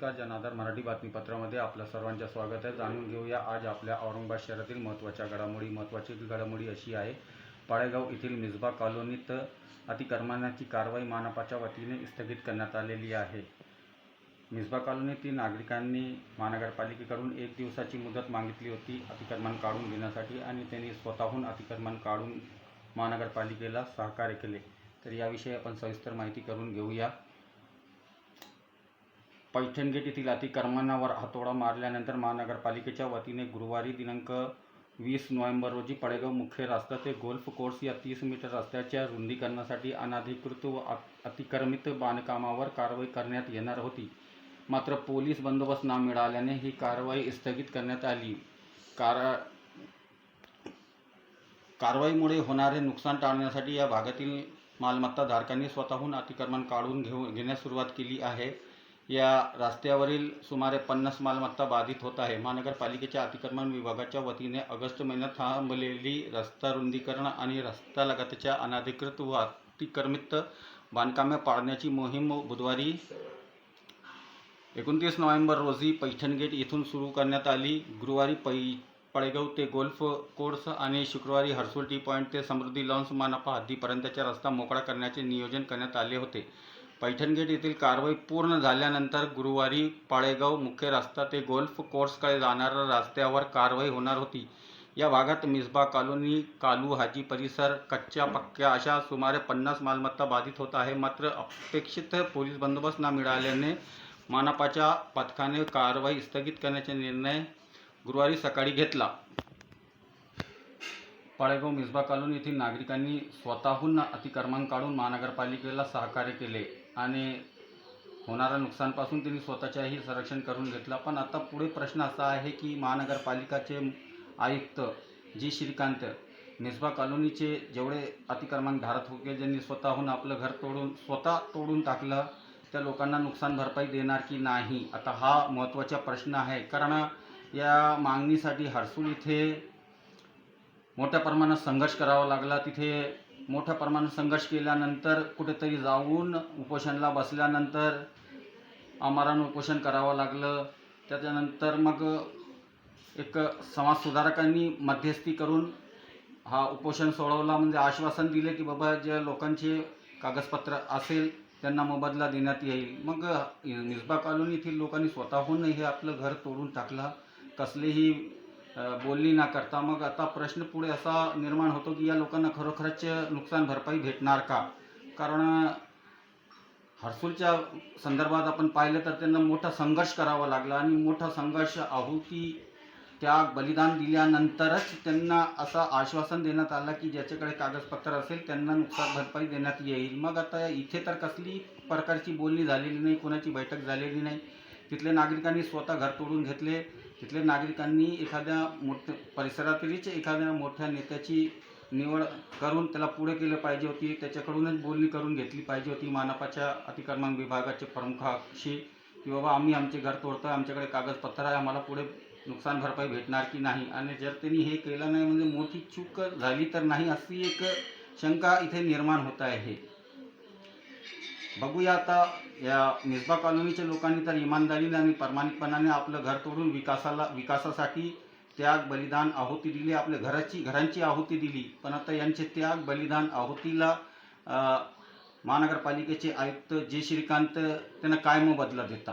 नमस्कार जनाधार मराठी बातमीपत्रामध्ये आपल्या सर्वांचं स्वागत आहे. जाणून घेऊया आज आपल्या औरंगाबाद शहरातील महत्त्वाच्या घडामोडी. महत्त्वाची घडामोडी अशी आहे पाळेगाव येथील मिसबा कॉलनीत अतिक्रमणाची कारवाई मानपाच्या वतीने स्थगित करण्यात आलेली आहे. मिसबा कॉलनीतील नागरिकांनी महानगरपालिकेकडून एक दिवसाची मुदत मागितली होती अतिक्रमण काढून घेण्यासाठी आणि त्यांनी स्वतःहून अतिक्रमण काढून महानगरपालिकेला सहकार्य केले. तर याविषयी आपण सविस्तर माहिती करून घेऊया. पैठणगेट येथील अतिक्रमणावर हातोडा मारल्यानंतर महानगरपालिकेच्या वतीने गुरुवारी दिनांक वीस नोव्हेंबर रोजी पडेगाव मुख्य रस्ता ते गोल्फ कोर्स या तीस मीटर रस्त्याच्या रुंदीकरणासाठी अनाधिकृत व अतिक्रमित बांधकामावर कारवाई करण्यात येणार होती. मात्र पोलीस बंदोबस्त न मिळाल्याने ही कारवाई स्थगित करण्यात आली. कार कारवाईमुळे होणारे नुकसान टाळण्यासाठी या भागातील मालमत्ताधारकांनी स्वतःहून अतिक्रमण काढून घेऊ घेण्यास सुरुवात केली आहे. या रस्त्यावरील सुमारे पन्नास मालमत्ता बाधित होत आहे. महानगरपालिकेच्या अतिक्रमण विभागाच्या वतीने ऑगस्ट महिन्यात थांबलेली रस्ता रुंदीकरण आणि रस्त्यालगतच्या अनधिकृत व अतिक्रमित बांधकामे पाडण्याची मोहीम बुधवारी एकोणतीस नोव्हेंबर रोजी पैठणगेट येथून सुरू करण्यात आली. गुरुवारी पै पळेगाव ते गोल्फ कोर्स आणि शुक्रवारी हर्सुल टी पॉईंट ते समृद्धी लॉन्स मानपा हद्दीपर्यंतचा रस्ता मोकळा करण्याचे नियोजन करण्यात आले होते. पैठणगेट येथील कारवाई पूर्ण झाल्यानंतर गुरुवारी पाळेगाव मुख्य रस्ता ते गोल्फ कोर्सकडे जाणाऱ्या रस्त्यावर कारवाई होणार होती. या भागात मिसबा कॉलोनी कालू हाजी परिसर कच्च्या पक्क्या अशा सुमारे पन्नास मालमत्ता बाधित होत आहे. मात्र अपेक्षित पोलीस बंदोबस्त न मिळाल्याने मानपाच्या पथकाने कारवाई स्थगित करण्याचा निर्णय गुरुवारी सकाळी घेतला. पाळेगाव मिसबा कॉलोनी येथील नागरिकांनी स्वतःहून अतिक्रमण काढून महानगरपालिकेला सहकार्य केले आणि होणाऱ्या नुकसानपासून त्यांनी स्वतःच्याही संरक्षण करून घेतलं. पण आता पुढे प्रश्न असा आहे की महानगरपालिकाचे आयुक्त जी. श्रीकांत मिसबा कॉलनीचे जेवढे अतिक्रमण धारक होते ज्यांनी स्वतःहून आपलं घर तोडून स्वतः तोडून टाकलं त्या लोकांना नुकसान भरपाई देणार की नाही? आता हा महत्त्वाचा प्रश्न आहे. कारण या मागणीसाठी हर्सूल इथे मोठ्या प्रमाणात संघर्ष करावा लागला. तिथे मोठ्या प्रमाणात संघर्ष केल्यानंतर कुठेतरी जाऊन उपोषणला बसल्यानंतर आमरण उपोषण करावं लागलं. त्याच्यानंतर मग एक समाजसुधारकांनी मध्यस्थी करून हा उपोषण सोडवला. म्हणजे आश्वासन दिले की बाबा ज्या लोकांचे कागदपत्र असेल त्यांना मोबदला देण्यात येईल. मग निसबा कॉलनी येथील लोकांनी स्वतःहून हे आपलं घर तोडून टाकलं. कसलेही बोलणी न करता. मग आता प्रश्न पुढे असा निर्माण होतो की या लोकांना खरोखरच नुकसान भरपाई भेटणार का? कारण हर्सूलच्या संदर्भात आपण पाहिलं तर त्यांना मोठा संघर्ष करावा लागला आणि मोठा संघर्ष आहुती त्या बलिदान दिल्यानंतरच त्यांना असं आश्वासन देण्यात आलं की ज्याच्याकडे कागदपत्र असेल त्यांना नुकसान भरपाई देण्यात येईल. मग आता इथे तर कसली प्रकारची बोलणी झालेली नाही कोणाची बैठक झालेली नाही. तिथल्या नागरिकांनी स्वतः घर तोडून घेतले. तिथल्या नागरिकांनी एखाद्या मोठ्या परिसरातीलच एखाद्या मोठ्या नेत्याची निवड करून त्याला पुढे केलं पाहिजे होती. त्याच्याकडूनच बोलणी करून घेतली पाहिजे होती. मानपाच्या अतिक्रमण विभागाचे प्रमुखाशी की बाबा आम्ही आमचे घर तोडतो आमच्याकडे कागदपत्र आहे आम्हाला पुढे नुकसान भरपाई भेटणार की नाही? आणि जर त्यांनी हे केलं नाही म्हणजे मोठी चूक झाली तर नाही अशी एक शंका इथे निर्माण होत आहे. बघूया आता या मिसबा कॉलनीच्या लोकांनी तर इमानदारीने आणि प्रामाणिकपणाने आपलं घर तोडून विकासाला विकासासाठी त्याग बलिदान आहुती दिली आपल्या घराची घरांची आहुती दिली. पण आता यांचे त्याग बलिदान आहुतीला महानगरपालिकेचे आयुक्त जे श्रीकांत त्यांना काय मोबदला देता